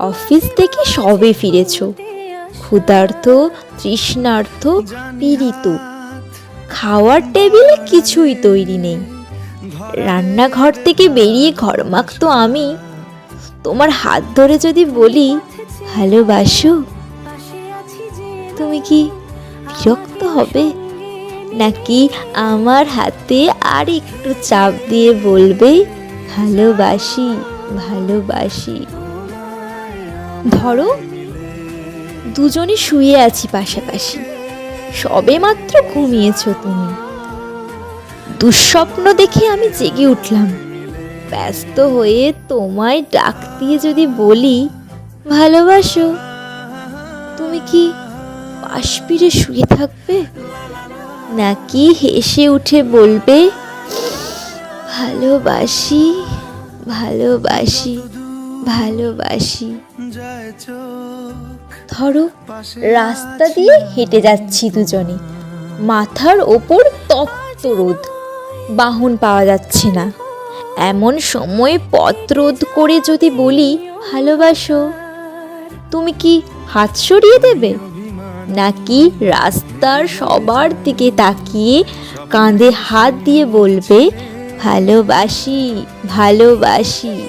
Office থেকে সবে ফিরেছো। ক্ষুধার্ত তৃষ্ণার্থ পীড়িত। খাওয়ার টেবিলে কিছুই তৈরি নেই। রান্নাঘর থেকে বেরিয়ে ঘরমাক্ত আমি। তোমার হাত ধরে যদি বলি, ভালোবাসো? তুমি কি বিরক্ত হবে? নাকি আমার হাতে আর একটু চাপ দিয়ে বলবে, ভালোবাসি ভালোবাসি? ধরো, দুজনে শুয়ে আছি পাশাপাশি। সবে মাত্র ঘুমিয়েছ তুমি। দুঃস্বপ্ন দেখে আমি জেগে উঠলাম। ব্যস্ত হয়ে তোমায় ডাক দিয়ে যদি বলি, ভালোবাসো, তুমি কি পাশ ফিরে শুয়ে থাকবে? নাকি হেসে উঠে বলবে, ভালোবাসি ভালোবাসি। ভালোবাসি। ধরো রাস্তা দিয়ে হেঁটে যাচ্ছি দুজনে। মাথার ওপর তপ্ত রোদ। বাহন পাওয়া যাচ্ছে না। এমন সময় পথ রোধ করে যদি বলি ভালোবাসো। তুমি কি হাত সরিয়ে দেবে? নাকি রাস্তার সবার দিকে তাকিয়ে কাঁধে হাত দিয়ে বলবে ভালোবাসি ভালোবাসি।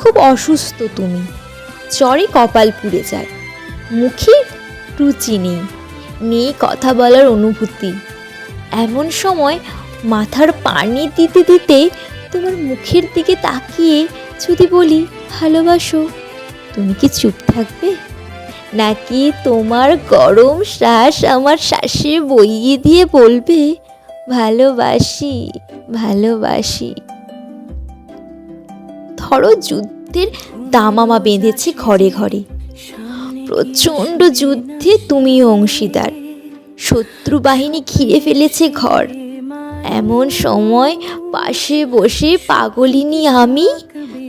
খুব অসুস্থ তুমি। চরে কপাল পুড়ে যায়। মুখে রুচি নেই। নেই কথা বলার অনুভূতি। এমন সময় মাথার পানি দিতে দিতে তোমার মুখের দিকে তাকিয়ে যদি বলি, ভালোবাসো, তুমি কি চুপ থাকবে? নাকি তোমার গরম শ্বাস আমার শ্বাসে বইয়ে দিয়ে বলবে, ভালোবাসি ভালোবাসি ধরো যুদ্ধের দামামা বেঁধেছে ঘরে ঘরে। প্রচণ্ড যুদ্ধে তুমিও অংশীদার। শত্রু বাহিনী ঘিরে ফেলেছে ঘর। এমন সময় পাশে বসে পাগলিনী আমি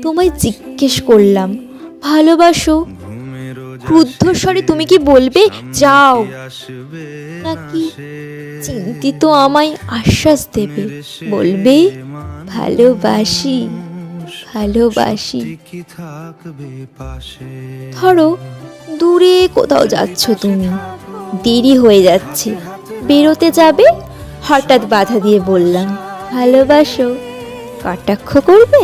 তোমায় জিজ্ঞেস করলাম, ভালোবাসো? ক্রুদ্ধ স্বরে তুমি কি বলবে? যাও। নাকি চিন্তিত আমায় আশ্বাস দেবে? বলবে, ভালোবাসি। ভালোবাসি। ধরো দূরে কোথাও যাচ্ছ তুমি। দেরি হয়ে যাচ্ছে। বেরোতে যাবে? হঠাৎ বাধা দিয়ে বললাম ভালোবাসো। কটাক্ষ করবে?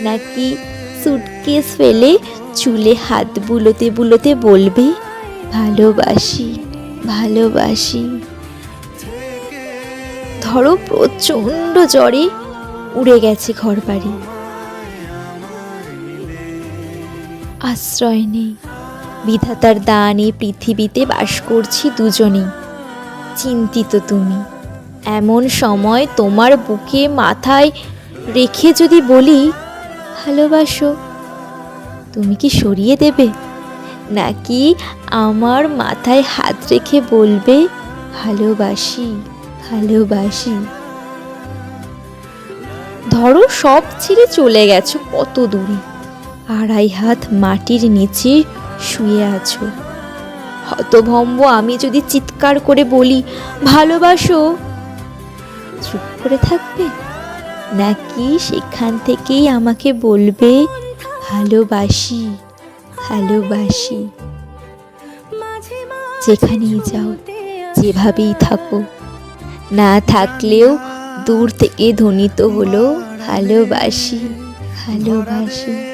নাকি সুটকেস ফেলে চুলে হাত বুলোতে বুলোতে বলবে ভালোবাসি ভালোবাসি ধরো প্রচণ্ড জ্বরে উড়ে গেছে ঘর বাড়ি আশ্রয় নেই। বিধাতার দানে পৃথিবীতে বাস করছি দুজনেই। চিন্তিত তুমি। এমন সময় তোমার বুকে মাথায় রেখে যদি বলি, ভালোবাসো, তুমি কি সরিয়ে দেবে? নাকি আমার মাথায় হাত রেখে বলবে, ভালোবাসি ভালোবাসি ধরো সব ছেড়ে চলে গেছো কত দূরে। আড়াই হাত মাটির নিচে শুয়ে আছো। হতভম্ব আমি যদি চিৎকার করে বলি, ভালোবাসো? চুপ করে থাকবে? নাকি সেখান থেকেই আমাকে বলবে, ভালোবাসি ভালোবাসি। যেখানেই যাও, যেভাবেই থাকো। না থাকলেও দূর থেকে ধ্বনিত হলো, ভালোবাসি ভালোবাসি।